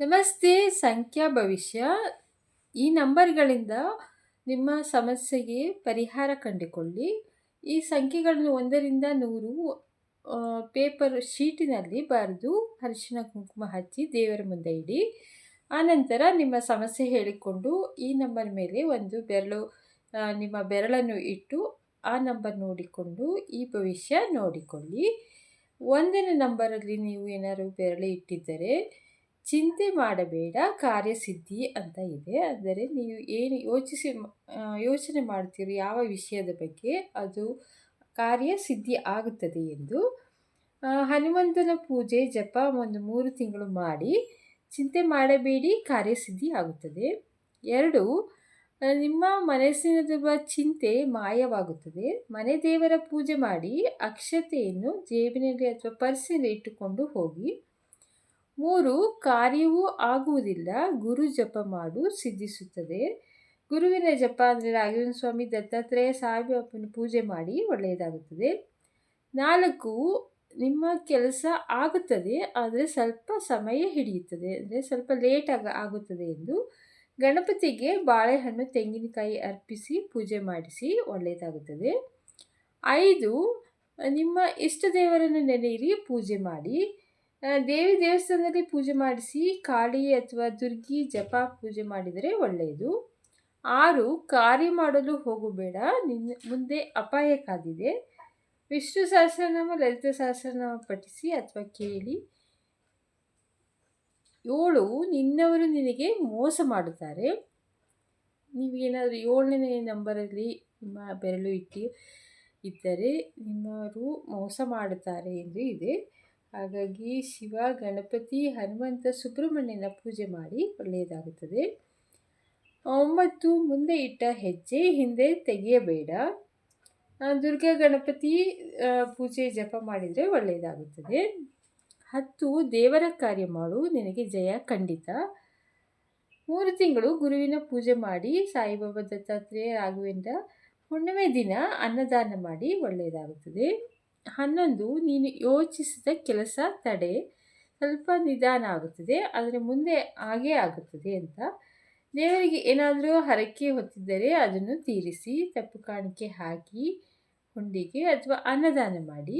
ನಮಸ್ತೆ, ಸಂಖ್ಯಾ ಭವಿಷ್ಯ. ಈ ನಂಬರ್ಗಳಿಂದ ನಿಮ್ಮ ಸಮಸ್ಯೆಗೆ ಪರಿಹಾರ ಕಂಡುಕೊಳ್ಳಿ. ಈ ಸಂಖ್ಯೆಗಳನ್ನು ಒಂದರಿಂದ ನೂರು ಪೇಪರ್ ಶೀಟಿನಲ್ಲಿ ಬರೆದು ಅರಿಶಿನ ಕುಂಕುಮ ಹಚ್ಚಿ ದೇವರ ಮುಂದೆ ಇಡಿ. ಆನಂತರ ನಿಮ್ಮ ಸಮಸ್ಯೆ ಹೇಳಿಕೊಂಡು ಈ ನಂಬರ್ ಮೇಲೆ ಒಂದು ಬೆರಳು ನಿಮ್ಮ ಬೆರಳನ್ನು ಇಟ್ಟು ಆ ನಂಬರ್ ನೋಡಿಕೊಂಡು ಈ ಭವಿಷ್ಯ ನೋಡಿಕೊಳ್ಳಿ. ಒಂದನೇ ನಂಬರಲ್ಲಿ ನೀವು ಏನಾದರೂ ಬೆರಳು ಇಟ್ಟಿದ್ದರೆ ಚಿಂತೆ ಮಾಡಬೇಡ, ಕಾರ್ಯಸಿದ್ಧಿ ಅಂತ ಇದೆ. ಅಂದರೆ ನೀವು ಏನು ಯೋಚಿಸಿ ಯೋಚನೆ ಮಾಡ್ತೀರಿ ಯಾವ ವಿಷಯದ ಬಗ್ಗೆ, ಅದು ಕಾರ್ಯಸಿದ್ಧಿ ಆಗುತ್ತದೆ ಎಂದು. ಹನುಮಂತನ ಪೂಜೆ ಜಪ ಒಂದು ಮೂರು ತಿಂಗಳು ಮಾಡಿ, ಚಿಂತೆ ಮಾಡಬೇಡಿ, ಕಾರ್ಯಸಿದ್ಧಿ ಆಗುತ್ತದೆ. ಎರಡು, ನಿಮ್ಮ ಮನಸ್ಸಿನಲ್ಲಿರುವ ಚಿಂತೆ ಮಾಯವಾಗುತ್ತದೆ. ಮನೆ ದೇವರ ಪೂಜೆ ಮಾಡಿ, ಅಕ್ಷತೆಯನ್ನು ಜೇಬಿನಲ್ಲಿ ಅಥವಾ ಪರ್ಸಿನಲ್ಲಿ ಇಟ್ಟುಕೊಂಡು ಹೋಗಿ ಮೂರು ಕಾರ್ಯವೂ ಆಗುವುದಿಲ್ಲ. ಗುರು ಜಪ ಮಾಡು, ಸಿದ್ಧಿಸುತ್ತದೆ. ಗುರುವಿನ ಜಪ ಅಂದರೆ ರಾಘವೇಂದ್ರ ಸ್ವಾಮಿ ದತ್ತಾತ್ರೇಯ ಸಾಯಿಬಾಬನ ಪೂಜೆ ಮಾಡಿ ಒಳ್ಳೆಯದಾಗುತ್ತದೆ. ನಾಲ್ಕು, ನಿಮ್ಮ ಕೆಲಸ ಆಗುತ್ತದೆ, ಆದರೆ ಸ್ವಲ್ಪ ಸಮಯ ಹಿಡಿಯುತ್ತದೆ, ಅಂದರೆ ಸ್ವಲ್ಪ ಲೇಟಾಗಿ ಆಗುತ್ತದೆ ಎಂದು ಗಣಪತಿಗೆ ಬಾಳೆಹಣ್ಣು, ತೆಂಗಿನಕಾಯಿ ಅರ್ಪಿಸಿ, ಪೂಜೆ ಮಾಡಿಸಿ ಒಳ್ಳೆಯದಾಗುತ್ತದೆ. ಐದು, ನಿಮ್ಮ ಇಷ್ಟ ದೇವರನ್ನು ನೆನೆಯಿರಿ, ಪೂಜೆ ಮಾಡಿ. ದೇವಿ ದೇವಸ್ಥಾನದಲ್ಲಿ ಪೂಜೆ ಮಾಡಿಸಿ ಕಾಳಿ ಅಥವಾ ದುರ್ಗಿ ಜಪ ಪೂಜೆ ಮಾಡಿದರೆ ಒಳ್ಳೆಯದು. ಆರು, ಕಾರ್ಯ ಮಾಡಲು ಹೋಗಬೇಡ. ನಿನ್ನ ಮುಂದೆ ಅಪಾಯ ಕಾದಿದೆ. ವಿಷ್ಣು ಸಹಸ್ರನಾಮ, ಲಲಿತ ಸಹಸ್ರನಾಮ ಪಠಿಸಿ ಅಥವಾ ಕೇಳಿ. ಏಳು, ನಿನ್ನವರು ನಿನಗೆ ಮೋಸ ಮಾಡುತ್ತಾರೆ. ನೀವೇನಾದರೂ ಏಳನೇ ನಂಬರಲ್ಲಿ ನಿಮ್ಮ ಬೆರಳು ಇಟ್ಟು, ಇದ್ದರೆ ನಿಮ್ಮವರು ಮೋಸ ಮಾಡುತ್ತಾರೆ ಎಂದು ಇದೆ. ಹಾಗಾಗಿ ಶಿವ, ಗಣಪತಿ, ಹನುಮಂತ, ಸುಬ್ರಹ್ಮಣ್ಯನ ಪೂಜೆ ಮಾಡಿ ಒಳ್ಳೆಯದಾಗುತ್ತದೆ. ಒಂಬತ್ತು ಮುಂದೆ ಇಟ್ಟ ಹೆಜ್ಜೆ ಹಿಂದೆ ತೆಗೆಯಬೇಡ. ದುರ್ಗಾ, ಗಣಪತಿ ಪೂಜೆ ಜಪ ಮಾಡಿದರೆ ಒಳ್ಳೆಯದಾಗುತ್ತದೆ. ಹತ್ತು, ದೇವರ ಕಾರ್ಯ ಮಾಡು, ನಿನಗೆ ಜಯ ಖಂಡಿತ. ಮೂರು ತಿಂಗಳು ಗುರುವಿನ ಪೂಜೆ ಮಾಡಿ, ಸಾಯಿಬಾಬಾ ದತ್ತಾತ್ರೇಯ ರಾಘವೇಂದ್ರ ಹುಣ್ಣಿಮೆ ದಿನ ಅನ್ನದಾನ ಮಾಡಿ ಒಳ್ಳೆಯದಾಗುತ್ತದೆ. ಹನ್ನೊಂದು ನೀನು ಯೋಚಿಸಿದ ಕೆಲಸ ತಡೆ. ಸ್ವಲ್ಪ ನಿಧಾನ ಆಗುತ್ತದೆ, ಆದರೆ ಮುಂದೆ ಹಾಗೇ ಆಗುತ್ತದೆ ಅಂತ. ದೇವರಿಗೆ ಏನಾದರೂ ಹರಕೆ ಹೊತ್ತಿದ್ದರೆ ಅದನ್ನು ತೀರಿಸಿ, ತಪ್ಪು ಕಾಣಿಕೆ ಹಾಕಿ, ಹುಂಡಿಗೆ ಅಥವಾ ಅನ್ನದಾನ ಮಾಡಿ.